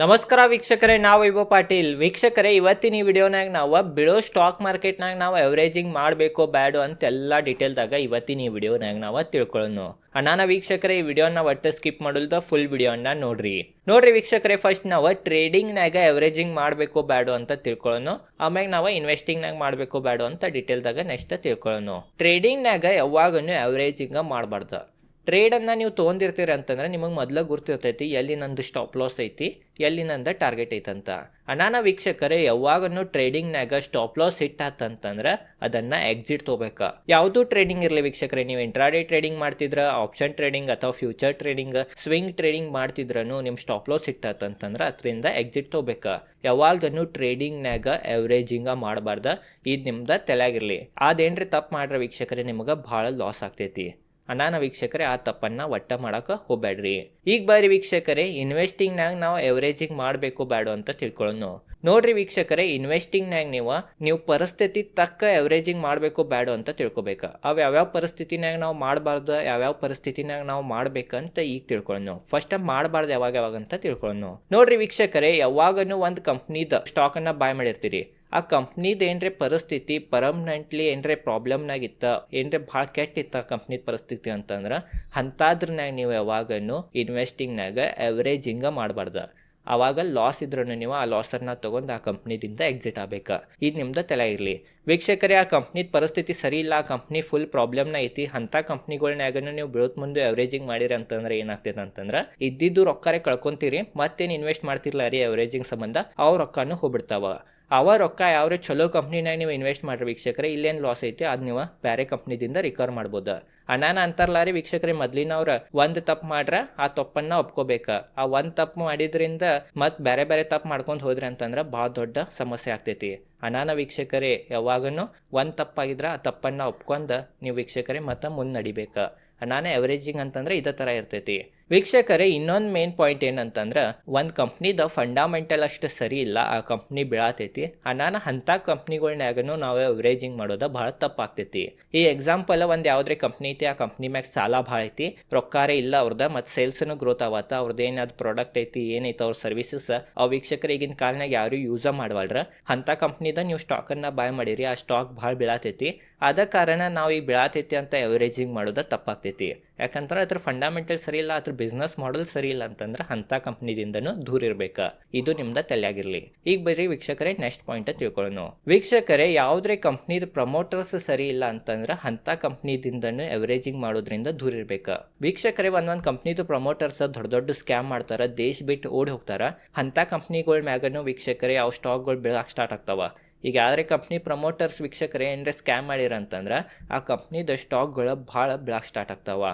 ನಮಸ್ಕಾರ ವೀಕ್ಷಕರೇ, ನಾವು ಇವ ಪಾಟೀಲ್. ವೀಕ್ಷಕರೇ, ಇವತ್ತಿನ ಈ ವಿಡಿಯೋನಾಗ ನಾವು ಬಿಳೋ ಸ್ಟಾಕ್ ಮಾರ್ಕೆಟ್ನಾಗ ನಾವು ಎವರೇಜಿಂಗ್ ಮಾಡಬೇಕು ಬ್ಯಾಡು ಅಂತ ಎಲ್ಲ ಡೀಟೇಲ್ದಾಗ ಇವತ್ತಿನ ಈ ವಿಡಿಯೋನಾಗ ನಾವು ತಿಳ್ಕೊಳ್ಳೋಣ ಅಣ್ಣನ ವೀಕ್ಷಕರೇ, ಈ ವಿಡಿಯೋನ ಒಟ್ಟು ಸ್ಕಿಪ್ ಮಾಡಲ್ದ ಫುಲ್ ವಿಡಿಯೋನ ನೋಡ್ರಿ. ನೋಡ್ರಿ ವೀಕ್ಷಕರೇ ಫಸ್ಟ್ ನಾವು ಟ್ರೇಡಿಂಗ್ನಾಗ ಎವರೇಜಿಂಗ್ ಮಾಡಬೇಕು ಬ್ಯಾಡು ಅಂತ ತಿಳ್ಕೊಳ್ಳೋಣ ಆಮ್ಯಾಗ ನಾವು ಇನ್ವೆಸ್ಟಿಂಗ್ನಾಗ ಮಾಡಬೇಕು ಬ್ಯಾಡು ಅಂತ ಡೀಟೇಲ್ದಾಗ ನೆಕ್ಸ್ಟ್ ತಿಳ್ಕೊಳ್ಳೋಣ ಟ್ರೇಡಿಂಗ್ನಾಗ ಯಾವಾಗನು ಎವರೇಜಿಂಗ್ ಮಾಡಬಾರ್ದು. ಟ್ರೇಡನ್ನು ನೀವು ತೊಗೊಂಡಿರ್ತೀರಿ ಅಂತಂದ್ರೆ ನಿಮಗೆ ಮೊದಲು ಗುರ್ತಿರ್ತೈತಿ, ಎಲ್ಲಿ ನಂದು ಸ್ಟಾಪ್ ಲಾಸ್ ಐತಿ, ಎಲ್ಲಿ ನಂದು ಟಾರ್ಗೆಟ್ ಐತಂತ ಅನಾನ ವೀಕ್ಷಕರೇ, ಯಾವಾಗನೂ ಟ್ರೇಡಿಂಗ್ನಾಗ ಸ್ಟಾಪ್ ಲಾಸ್ ಹಿಟ್ ಆತಂತಂದ್ರೆ ಅದನ್ನು ಎಕ್ಸಿಟ್ ತೊಗೋಬೇಕು. ಯಾವುದು ಟ್ರೇಡಿಂಗ್ ಇರಲಿ ವೀಕ್ಷಕರೇ, ನೀವು ಇಂಟ್ರಾಡೇ ಟ್ರೇಡಿಂಗ್ ಮಾಡ್ತಿದ್ರ ಆಪ್ಷನ್ ಟ್ರೇಡಿಂಗ್ ಅಥವಾ ಫ್ಯೂಚರ್ ಟ್ರೇಡಿಂಗ್ ಸ್ವಿಂಗ್ ಟ್ರೇಡಿಂಗ್ ಮಾಡ್ತಿದ್ರನು ನಿಮ್ಮ ಸ್ಟಾಪ್ ಲಾಸ್ ಹಿಟ್ ಆತಂತಂದ್ರೆ ಅದರಿಂದ ಎಕ್ಸಿಟ್ ತೊಗೋಬೇಕು. ಯಾವಾಗನೂ ಟ್ರೇಡಿಂಗ್ನಾಗ ಎವರೇಜಿಂಗ ಮಾಡಬಾರ್ದ, ಇದು ನಿಮ್ದು ತಲೆಯಾಗಿರಲಿ ಅದೇನ್ರಿ ತಪ್ಪು ಮಾಡ್ರೆ ವೀಕ್ಷಕರೇ, ನಿಮಗೆ ಭಾಳ ಲಾಸ್ ಆಗ್ತೈತಿ. ಅನಾನ ವೀಕ್ಷಕರೇ, ಆ ತಪ್ಪನ್ನ ಒಟ್ಟ ಮಾಡೋಕೆ ಹೋಗ್ಬೇಡ್ರಿ ಈಗ ಬಾರಿ ವೀಕ್ಷಕರೇ ಇನ್ವೆಸ್ಟಿಂಗ್ನಾಗ ನಾವು ಎವರೇಜಿಂಗ್ ಮಾಡಬೇಕು ಬೇಡ ಅಂತ ತಿಳ್ಕೊಳ್ಳೋಣ ನೋಡ್ರಿ ವೀಕ್ಷಕರೇ ಇನ್ವೆಸ್ಟಿಂಗ್ನಾಗ ನೀವು ನೀವು ಪರಿಸ್ಥಿತಿ ತಕ್ಕ ಎವರೇಜಿಂಗ್ ಮಾಡಬೇಕು ಬೇಡ ಅಂತ ತಿಳ್ಕೊಬೇಕು. ಅವು ಯಾವ್ಯಾವ ಪರಿಸ್ಥಿತಿನಾಗ ನಾವು ಮಾಡಬಾರ್ದು, ಯಾವ್ಯಾವ ಪರಿಸ್ಥಿತಿನಾಗ ನಾವು ಮಾಡ್ಬೇಕಂತ ಈಗ ತಿಳ್ಕೊಳ್ಳೋಣ ಫಸ್ಟ್ ಮಾಡಬಾರ್ದು ಯಾವಾಗ ಯಾವಾಗ ಅಂತ ತಿಳ್ಕೊಳ್ಳೋಣ ನೋಡ್ರಿ ವೀಕ್ಷಕರೇ, ಯಾವಾಗನು ಒಂದು ಕಂಪ್ನಿದ ಸ್ಟಾಕನ್ನು ಬಾಯ್ ಮಾಡಿರ್ತೀರಿ. ಆ ಕಂಪ್ನಿದ ಏನ್ರೆ ಪರಿಸ್ಥಿತಿ ಪರ್ಮನೆಂಟ್ಲಿ ಏನ್ರೆ ಪ್ರಾಬ್ಲಮ್ನಾಗಿತ್ತ ಏನ್ರೆ ಭಾಳ ಕೆಟ್ಟ ಇತ್ತ ಕಂಪ್ನಿ ಪರಿಸ್ಥಿತಿ ಅಂತಂದ್ರೆ ಅಂಥದ್ರನ್ಯಾಗ ನೀವು ಯಾವಾಗನು ಇನ್ವೆಸ್ಟಿಂಗ್ನಾಗ ಎವರೇಜಿಂಗ ಮಾಡಬಾರ್ದ. ಆವಾಗ ಲಾಸ್ ಇದ್ರೂ ನೀವು ಆ ಲಾಸನ್ನು ತೊಗೊಂಡು ಆ ಕಂಪ್ನಿದಿಂದ ಎಕ್ಸಿಟ್ ಆಗ್ಬೇಕು. ಇದು ನಿಮ್ದು ತಲೆ ಇರಲಿ. ವೀಕ್ಷಕರೇ, ಆ ಕಂಪ್ನಿದ ಪರಿಸ್ಥಿತಿ ಸರಿ ಇಲ್ಲ, ಆ ಕಂಪ್ನಿ ಫುಲ್ ಪ್ರಾಬ್ಲಮ್ನ ಐತಿ, ಅಂಥ ಕಂಪ್ನಿಗಳ್ನಾಗನು ನೀವು ಬೀಳೋತ್ ಮುಂದೆ ಎವರೇಜಿಂಗ್ ಮಾಡಿರಿ ಅಂತಂದ್ರೆ ಏನಾಗ್ತೈತೆ ಅಂತಂದ್ರೆ ಇದ್ದಿದ್ದು ರೊಕ್ಕರೇ ಕಳ್ಕೊಂತೀರಿ, ಮತ್ತೇನು ಇನ್ವೆಸ್ಟ್ ಮಾಡ್ತಿರ್ಲ ರೀ ಎವರೇಜಿಂಗ್ ಸಂಬಂಧ, ಅವು ರೊಕ್ಕನೂ ಹೋಗ್ಬಿಡ್ತಾವ. ಅವ ರೊಕ್ಕ ಯಾವ್ರೆ ಚಲೋ ಕಂಪ್ನಿನಾಗ ನೀವು ಇನ್ವೆಸ್ಟ್ ಮಾಡ್ರಿ ವೀಕ್ಷಕರೆ, ಇಲ್ಲೇನು ಲಾಸ್ ಐತಿ, ಅದು ನೀವು ಬೇರೆ ಕಂಪ್ನಿದಿಂದ ರಿಕವರ್ ಮಾಡ್ಬೋದು. ಅನಾನ ಅಂತಾರಲ್ಲ ರೀ ವೀಕ್ಷಕರೇ ಮೊದ್ಲಿನವ್ರ ಒಂದು ತಪ್ಪು ಮಾಡ್ರ, ಆ ತಪ್ಪನ್ನ ಒಪ್ಕೋಬೇಕು. ಆ ಒಂದ್ ತಪ್ಪು ಮಾಡಿದ್ರಿಂದ ಮತ್ತೆ ಬೇರೆ ಬೇರೆ ತಪ್ಪು ಮಾಡ್ಕೊಂಡು ಹೋದ್ರಿ ಅಂತಂದ್ರೆ ಭಾಳ ದೊಡ್ಡ ಸಮಸ್ಯೆ ಆಗ್ತೈತಿ. ಅನಾನ ವೀಕ್ಷಕರೇ, ಯಾವಾಗನು ಒಂದ್ ತಪ್ಪಾಗಿದ್ರ ಆ ತಪ್ಪನ್ನ ಒಪ್ಕೊಂಡು ನೀವು ವೀಕ್ಷಕರೇ ಮತ್ತೆ ಮುಂದೆ ನಡಿಬೇಕು. ಅನಾನ ಎವರೇಜಿಂಗ್ ಅಂತಂದ್ರೆ ಇದೇ ತರ ಇರ್ತೈತಿ. ವೀಕ್ಷಕರೇ, ಇನ್ನೊಂದು ಮೇನ್ ಪಾಯಿಂಟ್ ಏನಂತಂದ್ರೆ, ಒಂದು ಕಂಪ್ನಿದ ಫಂಡಾಮೆಂಟಲ್ ಅಷ್ಟು ಸರಿ ಇಲ್ಲ. ಆ ಕಂಪ್ನಿ ಬೀಳತೈತಿ. ಅನಾನ ಅಂಥ ಕಂಪ್ನಿಗಳ್ನ್ಯಾಗನು ನಾವು ಎವರೇಜಿಂಗ್ ಮಾಡೋದು ಭಾಳ ತಪ್ಪಾಗ್ತೈತಿ. ಈ ಎಕ್ಸಾಂಪಲ್ ಒಂದು ಯಾವುದೇ ಕಂಪ್ನಿ ಐತಿ, ಆ ಕಂಪ್ನಿ ಮ್ಯಾಗ ಸಾಲ ಭಾಳ ಐತಿ. ರೊಕ್ಕಾರೇ ಇಲ್ಲ ಅವ್ರದ್ದು ಮತ್ತು ಸೇಲ್ಸ್ನು ಗ್ರೋತ್ ಆವತ್ತ ಅವ್ರದ್ದು ಏನಾದ್ರು ಪ್ರಾಡಕ್ಟ್ ಐತಿ ಏನೈತೆ ಅವ್ರ ಸರ್ವಿಸಸ್ ಆ ವೀಕ್ಷಕರು ಈಗಿನ ಕಾಲನಾಗ ಯಾರು ಯೂಸ ಮಾಡವಲ್ರ. ಅಂಥ ಕಂಪ್ನಿದ ನೀವು ಸ್ಟಾಕನ್ನು ಬಾಯ್ ಮಾಡಿರಿ, ಆ ಸ್ಟಾಕ್ ಭಾಳ ಬೀಳತೈತಿ. ಅದ ಕಾರಣ ನಾವು ಈಗ ಬೀಳತೈತಿ ಅಂತ ಎವರೇಜಿಂಗ್ ಮಾಡೋದು ತಪ್ಪಾಗ್ತೈತಿ. ಯಾಕಂದ್ರೆ ಅದ್ರ ಫಂಡಮೆಂಟಲ್ ಸರಿ ಇಲ್ಲ, ಅದ್ರ ಬಿಸ್ನೆಸ್ ಮಾಡೆಲ್ ಸರಿ ಇಲ್ಲ ಅಂತಂದ್ರೆ ಅಂಥ ಕಂಪ್ನಿದಿಂದನೂ ದೂರ ಇರಬೇಕು. ಇದು ನಿಮ್ದ ತಲೆಯಾಗಿರ್ಲಿ. ಈಗ ಬರೀ ವೀಕ್ಷಕರೇ ನೆಕ್ಸ್ಟ್ ಪಾಯಿಂಟ್ ತಿಳ್ಕೊಳ್ಳೋಣ ವೀಕ್ಷಕರೇ ಯಾವುದೇ ಕಂಪ್ನಿದ ಪ್ರಮೋಟರ್ಸ್ ಸರಿ ಇಲ್ಲ ಅಂತಂದ್ರೆ ಅಂಥ ಕಂಪ್ನಿದಿಂದನೂ ಎವರೇಜಿಂಗ್ ಮಾಡೋದ್ರಿಂದ ದೂರ ಇರ್ಬೇಕು. ವೀಕ್ಷಕರೇ, ಒಂದೊಂದು ಕಂಪ್ನಿದು ಪ್ರಮೋಟರ್ಸ್ ದೊಡ್ಡ ದೊಡ್ಡ ಸ್ಕ್ಯಾಮ್ ಮಾಡ್ತಾರ, ದೇಶ ಬಿಟ್ಟು ಓಡಿ ಹೋಗ್ತಾರ, ಅಂಥ ಕಂಪ್ನಿಗಳ ಮ್ಯಾಗನು ವೀಕ್ಷಕರೇ ಯಾವ ಸ್ಟಾಕ್ಗಳು ಬೀಳಕ್ಕೆ ಸ್ಟಾರ್ಟ್ ಆಗ್ತಾವ. ಈಗ ಯಾವ್ದೇ ಕಂಪ್ನಿ ಪ್ರಮೋಟರ್ಸ್ ವೀಕ್ಷಕರೇ ಏನರ ಸ್ಕ್ಯಾಮ್ ಮಾಡಿರಂತಂದ್ರೆ ಆ ಕಂಪ್ನಿದ ಸ್ಟಾಕ್ಗಳು ಭಾಳ ಬ್ಲಾಕ್ ಸ್ಟಾರ್ಟ್ ಆಗ್ತಾವ.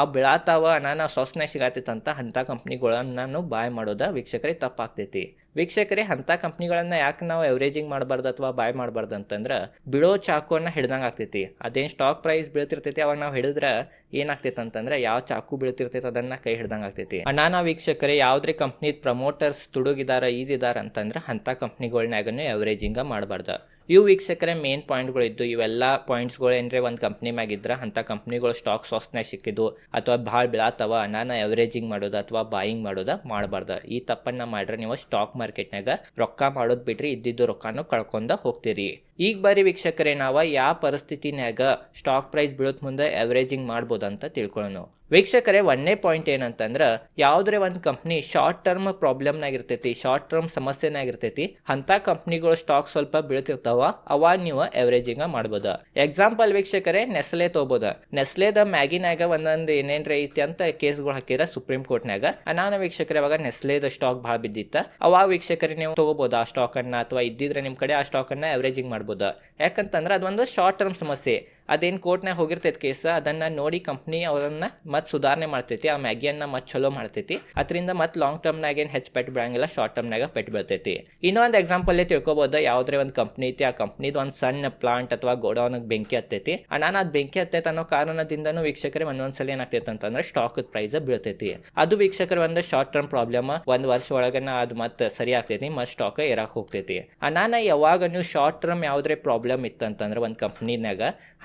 ಆ ಬೀಳಾತಾವ ಅನಾನ ಸೊಸ್ನೆ ಸಿಗತ್ತೈತಂತ ಅಂಥ ಕಂಪ್ನಿಗಳನ್ನು ಬಾಯ್ ಮಾಡೋದ ವೀಕ್ಷಕರಿಗೆ ತಪ್ಪಾಗ್ತೈತಿ. ವೀಕ್ಷಕರೇ ಅಂಥ ಕಂಪ್ನಿಗಳನ್ನು ಯಾಕೆ ನಾವು ಎವರೇಜಿಂಗ್ ಮಾಡಬಾರ್ದು ಅಥವಾ ಬಾಯ್ ಮಾಡಬಾರ್ದು ಅಂತಂದ್ರೆ ಬಿಡೋ ಚಾಕುವನ್ನು ಹಿಡ್ದಂಗೆ ಆಗ್ತೈತಿ. ಅದೇನು ಸ್ಟಾಕ್ ಪ್ರೈಸ್ ಬೀಳ್ತಿರ್ತೈತಿ ಅವಾಗ ನಾವು ಹಿಡಿದ್ರೆ ಏನಾಗ್ತೈತೆ ಅಂತಂದ್ರೆ ಯಾವ ಚಾಕು ಬೀಳ್ತಿರ್ತೈತೆ ಅದನ್ನ ಕೈ ಹಿಡ್ದಂಗೆ ಆಗ್ತೈತಿ. ಅನಾನ ವೀಕ್ಷಕರೇ ಯಾವುದೇ ಕಂಪ್ನಿ ಪ್ರಮೋಟರ್ಸ್ ತುಡುಗಿದಾರ ಈದಿದಾರ ಅಂತಂದ್ರೆ ಅಂಥ ಕಂಪ್ನಿಗಳ್ನಾಗನು ಎವರೇಜಿಂಗ ಮಾಡಬಾರ್ದು. ಇವು ವೀಕ್ಷಕರೇ ಮೇನ್ ಪಾಯಿಂಟ್ಗಳು ಇದ್ದು, ಇವೆಲ್ಲ ಪಾಯಿಂಟ್ಸ್ಗಳು ಏನರೆ ಒಂದು ಕಂಪ್ನಿ ಮ್ಯಾಗಿದ್ರ ಅಂಥ ಕಂಪ್ನಿಗಳು ಸ್ಟಾಕ್ ಸಾಸ್ನ್ಯಾಗ ಸಿಕ್ಕಿದ್ದು, ಅಥವಾ ಭಾಳ ಬೀಳಾತವ ನಾನು ಎವರೇಜಿಂಗ್ ಮಾಡೋದು ಅಥವಾ ಬಾಯಿಂಗ್ ಮಾಡೋದ ಮಾಡಬಾರ್ದ. ಈ ತಪ್ಪನ್ನ ಮಾಡ್ರೆ ನೀವು ಸ್ಟಾಕ್ ಮಾರ್ಕೆಟ್ನಾಗ ರೊಕ್ಕ ಮಾಡೋದು ಬಿಟ್ರಿ, ಇದ್ದಿದ್ದು ರೊಕ್ಕನೂ ಕಳ್ಕೊಂಡ ಹೋಗ್ತೀರಿ. ಈಗ ಬಾರಿ ವೀಕ್ಷಕರೇ, ನಾವು ಯಾವ ಪರಿಸ್ಥಿತಿನಾಗ ಸ್ಟಾಕ್ ಪ್ರೈಸ್ ಬೀಳೋದ್ ಮುಂದೆ ಎವರೇಜಿಂಗ್ ಮಾಡ್ಬೋದು ಅಂತ ತಿಳ್ಕೊಳ್ಳೋಣ ವೀಕ್ಷಕರೇ ಒಂದನೇ ಪಾಯಿಂಟ್ ಏನಂತಂದ್ರೆ, ಯಾವುದೇ ಒಂದು ಕಂಪ್ನಿ ಶಾರ್ಟ್ ಟರ್ಮ್ ಪ್ರಾಬ್ಲಮ್ನಾಗ ಇರ್ತೈತಿ ಶಾರ್ಟ್ ಟರ್ಮ್ ಸಮಸ್ಯೆನಾಗ ಇರ್ತೈತಿ ಅಂಥ ಕಂಪ್ನಿಗಳು ಸ್ಟಾಕ್ ಸ್ವಲ್ಪ ಬೀಳ್ತಿರ್ತಾವ ಅವಾಗ ನೀವು ಎವರೇಜಿಂಗ ಮಾಡ್ಬೋದು. ಎಕ್ಸಾಂಪಲ್ ವೀಕ್ಷಕರೇ ನೆಸ್ಲೆ ತೊಗೋಬೋದು. ನೆಸ್ಲೆದ ಮ್ಯಾಗಿನಾಗ ಒಂದೊಂದು ಏನೇನ್ರ ಐತಿ ಅಂತ ಕೇಸ್ಗಳು ಹಾಕಿರ ಸುಪ್ರೀಂ ಕೋರ್ಟ್ನಾಗ ನಾನು ವೀಕ್ಷಕರೇ ಅವಾಗ ನೆಸ್ಲೆದ ಸ್ಟಾಕ್ ಭಾಳ ಬಿದ್ದಿತ್ತ. ಅವಾಗ ವೀಕ್ಷಕರೇ, ನೀವು ತಗೋಬಹುದು ಆ ಸ್ಟಾಕ್ ಅನ್ನ, ಅಥವಾ ಇದ್ದಿದ್ರೆ ನಿಮ್ಮ ಕಡೆ ಆ ಸ್ಟಾಕ್ ಅನ್ನ ಎವರೇಜಿಂಗ್ ಮಾಡ್ಬೋದು. ಯಾಕಂತಂದ್ರೆ, ಅದೊಂದು ಶಾರ್ಟ್ ಟರ್ಮ್ ಸಮಸ್ಯೆ. ಅದೇನು ಕೋರ್ಟ್ನಾಗ ಹೋಗಿರ್ತೈತಿ ಕೇಸ್, ಅದನ್ನು ನೋಡಿ ಕಂಪ್ನಿ ಅವರನ್ನ ಮತ್ತೆ ಸುಧಾರಣೆ ಮಾಡ್ತೈತಿ, ಆ ಮ್ಯಾಗಿಯನ್ನ ಮತ್ತೆ ಚಲೋ ಮಾಡ್ತೈತಿ. ಅದರಿಂದ ಮತ್ತೆ ಲಾಂಗ್ ಟರ್ಮ್ನಾಗ ಏನು ಹೆಚ್ಚು ಪೆಟ್ಟು ಬಿಡಂಗಿಲ್ಲ ಶಾರ್ಟ್ ಟರ್ಮ್ನಾಗ ಪೆಟ್ಟು ಬೀಳ್ತೈತಿ. ಇನ್ನೊಂದು ಎಕ್ಸಾಂಪಲ್ ತಿಳ್ಕೊಬೋದು, ಯಾವ್ದ್ರೆ ಒಂದು ಕಂಪ್ನಿ ಐತಿ, ಆ ಕಂಪ್ನಿದು ಒಂದು ಸಣ್ಣ ಪ್ಲಾಂಟ್ ಅಥವಾ ಗೋಡೌನಿಗೆ ಬೆಂಕಿ ಹತ್ತೈತಿ. ನಾನು ಅದು ಬೆಂಕಿ ಹತ್ತೈತೆ ಅನ್ನೋ ಕಾರಣದಿಂದನೂ ವೀಕ್ಷಕರೇ ಒಂದೊಂದ್ಸಲ ಏನಾಗ್ತೈತೆ ಅಂತಂದ್ರೆ ಸ್ಟಾಕ್ ಪ್ರೈಸ್ ಬೀಳ್ತೈತಿ. ಅದು ವೀಕ್ಷಕರ ಒಂದು ಶಾರ್ಟ್ ಟರ್ಮ್ ಪ್ರಾಬ್ಲಮ್ ಒಂದು ವರ್ಷ ಒಳಗನ ಅದು ಮತ್ತೆ ಸರಿ ಆಗ್ತೈತಿ, ಮತ್ತೆ ಸ್ಟಾಕ್ ಏರಾಕ್ ಹೋಗ್ತೈತಿ. ನಾನು ಯಾವಾಗ ನೀವು ಶಾರ್ಟ್ ಟರ್ಮ್ ಯಾವ್ದ್ರೆ ಪ್ರಾಬ್ಲಮ್ ಇತ್ತಂತಂದ್ರೆ ಒಂದು ಕಂಪ್ನಿನಾಗ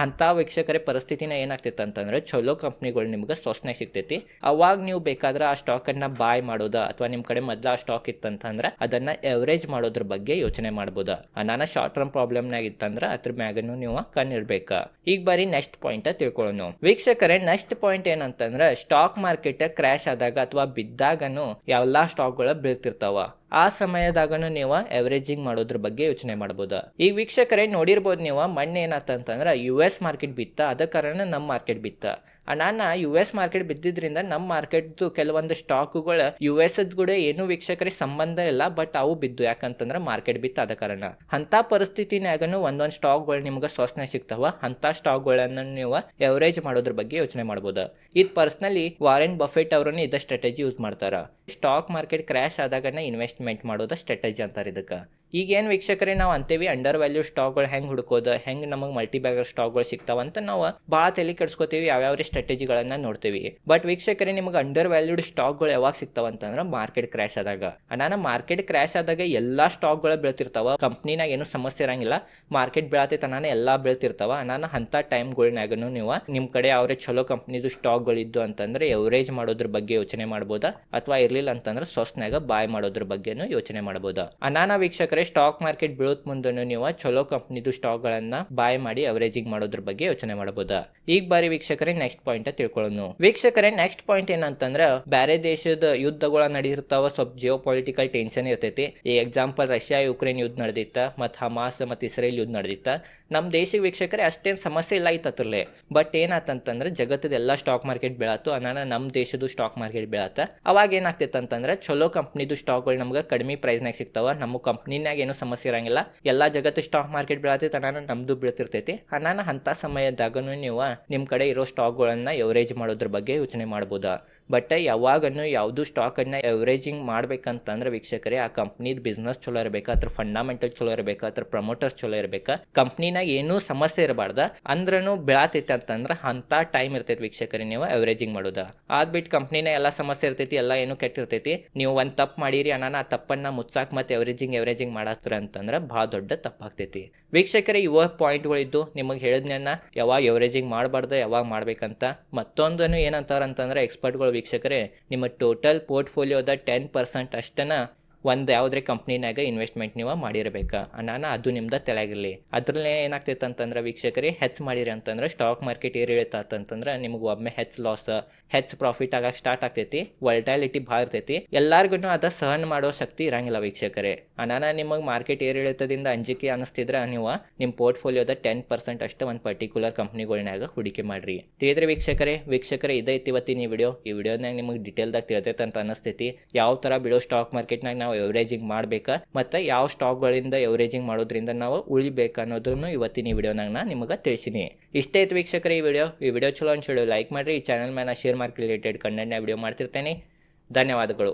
ಅಂತ ವೀಕ್ಷಕರೇ ಪರಿಸ್ಥಿತಿನ ಏನಾಗ್ತೈತೆ ಅಂತಂದ್ರೆ ಚಲೋ ಕಂಪ್ನಿಗಳು ನಿಮ್ಗೆ ಸೊಸ್ನೆ ಸಿಗ್ತೈತಿ. ಅವಾಗ ನೀವು ಬೇಕಾದ್ರೆ ಆ ಸ್ಟಾಕ್ ಅನ್ನ ಬಾಯ್ ಮಾಡೋದ, ಅಥವಾ ನಿಮ್ಮ ಕಡೆ ಮೊದಲ ಆ ಸ್ಟಾಕ್ ಇತ್ತಂತಂದ್ರೆ, ಅದನ್ನ ಎವರೇಜ್ ಮಾಡೋದ್ರ ಬಗ್ಗೆ ಯೋಚನೆ ಮಾಡ್ಬೋದ? ನಾನು ಶಾರ್ಟ್ ಟರ್ಮ್ ಪ್ರಾಬ್ಲಮ್ನಾಗ ಇತ್ತಂದ್ರೆ, ಅದ್ರ ಮ್ಯಾಗನು ನೀವು ಕಣ್ಣಿರ್ಬೇಕು ಈಗ ಬರೀ ನೆಕ್ಸ್ಟ್ ಪಾಯಿಂಟ್ ತಿಳ್ಕೊಳ್ಳೋಣ ವೀಕ್ಷಕರೇ ನೆಕ್ಸ್ಟ್ ಪಾಯಿಂಟ್ ಏನಂತಂದ್ರೆ ಸ್ಟಾಕ್ ಮಾರ್ಕೆಟ್ ಕ್ರ್ಯಾಶ್ ಆದಾಗ ಅಥವಾ ಬಿದ್ದಾಗನು ಎಲ್ಲಾ ಸ್ಟಾಕ್ಗಳು ಬೀಳ್ತಿರ್ತಾವ. ಆ ಸಮಯದಾಗನು ನೀವು ಎವರೇಜಿಂಗ್ ಮಾಡೋದ್ರ ಬಗ್ಗೆ ಯೋಚನೆ ಮಾಡ್ಬೋದು. ಈಗ ವೀಕ್ಷಕರೇ ನೋಡಿರ್ಬೋದು ನೀವು ಮಣ್ಣು ಏನಾತಂತಂದ್ರೆ ಯು ಎಸ್ ಮಾರ್ಕೆಟ್ ಬಿತ್ತ, ಅದ ಕಾರಣ ನಮ್ಮ ಮಾರ್ಕೆಟ್ ಬಿತ್ತ. ನಾನು ಯು ಎಸ್ ಮಾರ್ಕೆಟ್ ಬಿದ್ದಿದ್ರಿಂದ ನಮ್ಮ ಮಾರ್ಕೆಟ್ದು ಕೆಲವೊಂದು ಸ್ಟಾಕುಗಳು ಯು ಎಸ್ ಕೂಡ ಏನು ವೀಕ್ಷಕರಿಗೆ ಸಂಬಂಧ ಇಲ್ಲ ಬಟ್ ಅವು ಬಿದ್ದು. ಯಾಕಂತಂದ್ರೆ ಮಾರ್ಕೆಟ್ ಬಿತ್ತು ಆದ ಕಾರಣ. ಅಂತ ಪರಿಸ್ಥಿತಿನಾಗನು ಒಂದೊಂದು ಸ್ಟಾಕ್ಗಳು ನಿಮ್ಗೆ ಸ್ವಸ್ನೆ ಸಿಗ್ತಾವ. ಅಂತ ಸ್ಟಾಕ್ಗಳನ್ನು ನೀವು ಎವರೇಜ್ ಮಾಡೋದ್ರ ಬಗ್ಗೆ ಯೋಚನೆ ಮಾಡ್ಬೋದು. ಇದು ಪರ್ಸ್ನಲಿ ವಾರೆನ್ ಬಫೆಟ್ ಅವರನ್ನು ಇದ ಸ್ಟ್ರಾಟಜಿ ಯೂಸ್ ಮಾಡ್ತಾರ. ಸ್ಟಾಕ್ ಮಾರ್ಕೆಟ್ ಕ್ರ್ಯಾಶ್ ಆದಾಗನೇ ಇನ್ವೆಸ್ಟ್ಮೆಂಟ್ ಮಾಡೋದ ಸ್ಟ್ರಾಟಜಿ ಅಂತಾರೆ ಇದಕ್ಕೆ. ಈಗೇನು ವೀಕ್ಷಕರೇ, ನಾವು ಅಂತೇವಿ ಅಂಡರ್ ವ್ಯಾಲ್ಯೂ ಸ್ಟಾಕ್ಗಳು ಹೆಂಗೆ ಹುಡುಕೋದು, ಹೆಂಗೆ ನಮಗೆ ಮಲ್ಟಿ ಬ್ಯಾಗರ್ ಸ್ಟಾಕ್ಗಳು ಸಿಗ್ತಾವ ಅಂತ ನಾವು ಭಾಳ ತಲೆ ಕೆಡ್ಸ್ಕೊತೀವಿ ಯಾವ್ಯಾವ ಸ್ಟ್ರಾಟಜಿಗಳನ್ನ ನೋಡ್ತೀವಿ. ಬಟ್ ವೀಕ್ಷಕರೇ, ನಿಮಗೆ ಅಂಡರ್ ವ್ಯಾಲ್ಯೂಡ್ ಸ್ಟಾಕ್ಗಳು ಯಾವಾಗ ಸಿಗ್ತಾವ ಅಂತಂದ್ರೆ ಮಾರ್ಕೆಟ್ ಕ್ರ್ಯಾಶ್ ಆದಾಗ. ನಾನು ಮಾರ್ಕೆಟ್ ಕ್ರ್ಯಾಶ್ ಆದಾಗ ಎಲ್ಲಾ ಸ್ಟಾಕ್ಗಳು ಬೀಳ್ತಿರ್ತಾವ ಕಂಪ್ನಿನಾಗ ಏನು ಸಮಸ್ಯೆ ಇರಂಗಿಲ್ಲ ಮಾರ್ಕೆಟ್ ಬೀಳತೈತ ನಾನು ಎಲ್ಲಾ ಬೀಳ್ತಿರ್ತಾವ. ನಾನು ಅಂತ ಟೈಮ್ಗಳ್ನಾಗನು ನೀವು ನಿಮ್ಮ ಕಡೆ ಯಾವ್ರೆ ಚಲೋ ಕಂಪ್ನಿದು ಸ್ಟಾಕ್ಗಳಿದ್ದು ಅಂತಂದ್ರೆ ಎವರೇಜ್ ಮಾಡೋದ್ರ ಬಗ್ಗೆ ಯೋಚನೆ ಮಾಡ್ಬೋದಾ? ಅಥವಾ ಇರ್ಲಿಲ್ಲ ಅಂತಂದ್ರೆ ಸೊಸ್ನಾಗ ಬಾಯ್ ಮಾಡೋದ್ರ ಬಗ್ಗೆನೂ ಯೋಚನೆ ಮಾಡ್ಬೋದಾ? ಅನಾನ ವೀಕ್ಷಕರೇ ಸ್ಟಾಕ್ ಮಾರ್ಕೆಟ್ ಬೀಳೋತ್ ಮುಂದೆನೂ ನೀವು ಚಲೋ ಕಂಪ್ನಿದು ಸ್ಟಾಕ್ಗಳನ್ನ ಬಾಯ್ ಮಾಡಿ ಅವರೇಜಿಂಗ್ ಮಾಡೋದ್ರ ಬಗ್ಗೆ ಯೋಚನೆ ಮಾಡಬಹುದು ಈಗ ಬಾರಿ ವೀಕ್ಷಕರೇ ನೆಕ್ಸ್ಟ್ ಪಾಯಿಂಟ್ ತಿಳ್ಕೊಳ್ಳೋಣ ವೀಕ್ಷಕರೇ ನೆಕ್ಸ್ಟ್ ಪಾಯಿಂಟ್ ಏನಂತಂದ್ರೆ ಬೇರೆ ದೇಶದ ಯುದ್ಧಗಳ ನಡೀರ್ತಾವ ಸ್ವಲ್ಪ ಜಿಯೋ ಪೊಲಿಟಿಕಲ್ ಟೆನ್ಷನ್ ಇರ್ತೈತಿ. ಈ ಎಕ್ಸಾಂಪಲ್ ರಷ್ಯಾ ಯುಕ್ರೇನ್ ಯುದ್ಧ ನಡೆದಿತ್ತ ಮತ್ ಹಮಾಸ್ ಮತ್ ಇಸ್ರೇಲ್ ಯುದ್ಧ ನಡೆದಿತ್ತ ನಮ್ ದೇಶದ ವೀಕ್ಷಕರೇ, ಅಷ್ಟೇನ್ ಸಮಸ್ಯೆ ಇಲ್ಲ ಇತ್ತು ಅದ್ರಲ್ಲೇ ಬಟ್ ಏನಾತಂತಂದ್ರ, ಜಗತ್ತದ ಎಲ್ಲಾ ಸ್ಟಾಕ್ ಮಾರ್ಕೆಟ್ ಬೀಳತ್ತು ಅನಾನ ನಮ್ ದೇಶದ ಸ್ಟಾಕ್ ಮಾರ್ಕೆಟ್ ಬೀಳತ್ತ ಅವಾಗ ಏನಾಗ್ತೈತೆ ಅಂತಂದ್ರೆ ಚಲೋ ಕಂಪ್ನಿದು ಸ್ಟಾಕ್ಗಳು ನಮ್ಗೆ ಕಡಿಮೆ ಪ್ರೈಸ್ನಾಗ ಸಿಗ್ತಾವ, ನಮ್ಮ ಕಂಪ್ನಿನಾಗ ಏನು ಸಮಸ್ಯೆ ಇರಂಗಿಲ್ಲ. ಎಲ್ಲಾ ಜಗತ್ತು ಸ್ಟಾಕ್ ಮಾರ್ಕೆಟ್ ಬೀಳತೈತೆ ಅನಾನ ನಮ್ದು ಬೀಳ್ತಿರ್ತೈತಿ. ಅನಾನ ಅಂತ ಸಮಯದಾಗನು ನೀವು ನಿಮ್ಮ ಕಡೆ ಇರೋ ಸ್ಟಾಕ್ಗಳನ್ನ ಎವರೇಜ್ ಮಾಡೋದ್ರ ಬಗ್ಗೆ ಯೋಚನೆ ಮಾಡ್ಬೋದಾ? ಬಟ್ ಯಾವಾಗನು ಯಾವುದು ಅನ್ನ ಎವರೇಜಿಂಗ್ ಮಾಡ್ಬೇಕಂತಂದ್ರೆ ವೀಕ್ಷಕರೇ, ಆ ಕಂಪ್ನಿದ ಬಿಸ್ನೆಸ್ ಚಲೋ ಇರಬೇಕು, ಅದ್ರ ಫಂಡಮೆಂಟಲ್ ಚಲೋ ಇರಬೇಕು, ಅದ್ರ ಪ್ರಮೋಟರ್ಸ್ ಚಲೋ ಇರಬೇಕು? ಕಂಪ್ನಿನಾಗ ಏನೂ ಸಮಸ್ಯೆ ಇರಬಾರ್ದ. ಅಂದ್ರೂ ಬೆಳತೈತೆ ಅಂತಂದ್ರೆ ಅಂತ ಟೈಮ್ ಇರ್ತೈತಿ ವೀಕ್ಷಕರೇ, ನೀವು ಎವರೇಜಿಂಗ್ ಮಾಡೋದ. ಆದ್ಬಿಟ್ಟು ಕಂಪ್ನಿನ ಎಲ್ಲ ಸಮಸ್ಯೆ ಇರ್ತೈತಿ, ಎಲ್ಲ ಏನು ಕೆಟ್ಟಿರ್ತೈತಿ. ನೀವು ಒಂದು ತಪ್ಪು ಮಾಡಿರಿ ಅನಾನ ಆ ತಪ್ಪನ್ನ ಮುಚ್ಚಾಕ್ ಮತ್ತೆ ಎವರೇಜಿಂಗ್ ಎವರೇಜಿಂಗ್ ಮಾಡತ್ತರ ಅಂತಂದ್ರೆ ಭಾಳ ದೊಡ್ಡ ತಪ್ಪಾಗ್ತೈತಿ. ವೀಕ್ಷಕರೇ, ಇವ ಪಾಯಿಂಟ್ಗಳಿದ್ದು ನಿಮಗೆ ಹೇಳಿದ್ನ ಯಾವಾಗ ಎವರೇಜಿಂಗ್ ಮಾಡಬಾರ್ದು, ಯಾವಾಗ ಮಾಡ್ಬೇಕಂತ ಮತ್ತೊಂದನ್ನು ಏನಂತಾರ ಅಂತಂದ್ರೆ ಎಕ್ಸ್ಪರ್ಟ್ಗಳು ವೀಕ್ಷಕರೇ, ನಿಮ್ಮ ಟೋಟಲ್ ಪೋರ್ಟ್ಫೋಲಿಯೋದ ಟೆನ್ ಪರ್ಸೆಂಟ್ ಅಷ್ಟನ್ನ ಒಂದು ಯಾವುದೇ ಕಂಪ್ನಿನಾಗ ಇನ್ವೆಸ್ಟ್ಮೆಂಟ್ ನೀವು ಮಾಡಿರ್ಬೇಕು. ನಾನು ಅದು ನಿಮ್ದು ತಲೆಯಾಗಿರಲಿ. ಅದ್ರಲ್ಲೇ ಏನಾಗ್ತೈತೆ ಅಂತಂದ್ರೆ ವೀಕ್ಷಕರಿ ಹೆಚ್ ಮಾಡಿರಿ ಅಂತಂದ್ರೆ ಸ್ಟಾಕ್ ಮಾರ್ಕೆಟ್ ಏರಿಳಿತ ಅಂತಂದ್ರೆ ನಿಮ್ಗೆ ಒಮ್ಮೆ ಹೆಚ್ಚು ಲಾಸ್ ಹೆಚ್ ಪ್ರಾಫಿಟ್ ಆಗಕ್ಕೆ ಸ್ಟಾರ್ಟ್ ಆಗ್ತೈತಿ. ವಲ್ಟಾಲಿಟಿ ಭಾಳ ಇರ್ತೈತಿ. ಎಲ್ಲಾರ್ಗು ಅದ ಸಹನ್ ಮಾಡೋ ಶಕ್ತಿ ಇರಂಗಿಲ್ಲ ವೀಕ್ಷಕರೇ. ಅನಾನ ನಿಮಗೆ ಮಾರ್ಕೆಟ್ ಏರಿಳಿತದಿಂದ ಅಂಜಿಕೆ ಅನಿಸ್ತಿದ್ರೆ ನೀವು ನಿಮ್ಮ ಪೋರ್ಟ್ಫೋಲಿಯೋದ ಟೆನ್ ಪರ್ಸೆಂಟ್ ಅಷ್ಟು ಒಂದು ಪರ್ಟಿಕ್ಯುಲರ್ ಕಂಪ್ನಿಗಳ್ನಾಗ ಹೂಡಿಕೆ ಮಾಡ್ರಿ. ತಿಳಿದ್ರೆ ವೀಕ್ಷಕರೇ ವೀಕ್ಷಕರೇ ಇದೈತಿ ಇವತ್ತಿನ ಈ ವಿಡಿಯೋ ಈ ವಿಡಿಯೋನಾಗ ನಿಮಗೆ ಡಿಟೇಲ್ದಾಗ ತಿಳಿತೈತೆ ಅಂತ ಅನಿಸ್ತೈತಿ. ಯಾವ ಥರ ಬಿಡೋ ಸ್ಟಾಕ್ ಮಾರ್ಕೆಟ್ನಾಗ ನಾವು ಎವರೇಜಿಂಗ್ ಮಾಡ್ಬೇಕು, ಮತ್ತು ಯಾವ ಸ್ಟಾಕ್ಗಳಿಂದ ಎವರೇಜಿಂಗ್ ಮಾಡೋದ್ರಿಂದ ನಾವು ಉಳಿಬೇಕು ಅನ್ನೋದನ್ನು ಇವತ್ತಿನ ಈ ವಿಡಿಯೋನಾಗ ನಾನು ನಿಮಗೆ ತಿಳಿಸಿನಿ. ಇಷ್ಟೇ ಐತೆ ವೀಕ್ಷಕರೇ ಈ ವಿಡಿಯೋ ಈ ವಿಡಿಯೋ ಚಲೋ ಅನ್ಸಿಡು ಲೈಕ್ ಮಾಡಿರಿ. ಈ ಚಾನಲ್ ಮೇಲೆ ಶೇರ್ ಮಾರ್ಕೆಟ್ ರಿಲೇಟೆಡ್ ಕಂಟೆಂಟ್ನ ವಿಡಿಯೋ ಮಾಡ್ತಿರ್ತೇನೆ. ಧನ್ಯವಾದಗಳು.